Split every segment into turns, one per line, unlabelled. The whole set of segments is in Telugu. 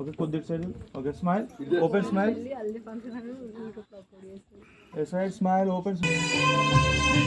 ఓకే కొద్ది
side okay smile open smile side smile
open smile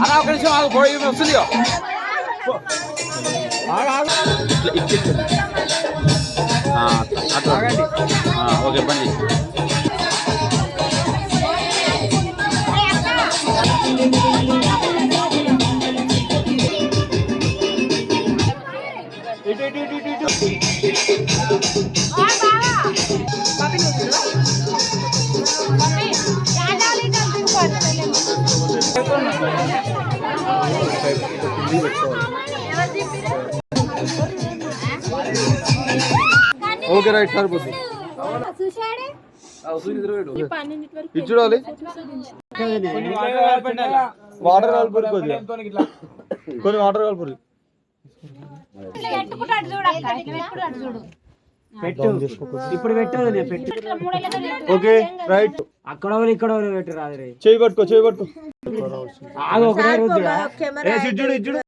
అలా ఒక నిమిషం ఆగు పోయి వస్తుంది
అట్లా ఓకే బండి
ఇటు ఇటు ఇటు ఇటు ఇటు ఓకే రైట్ సరిపోతుంది
చూశాడే?
ఇది చూడాలి. వాటర్ కలుపురి కొద్దిగా. కొన్ని వాటర్ కలుపురి
చూడు.
పెట్టు. ఇప్పుడు నేను పెట్టు.
Okay right.
అక్కడ వాళ్ళు ఇక్కడ వాళ్ళు పెట్టు రాదు రే
చేయి పట్టుకో చేయి పట్టుకో.
ఆగు ఒకటే రుద్దుడా
ఏ సిద్ధుడు ఇచ్చుడు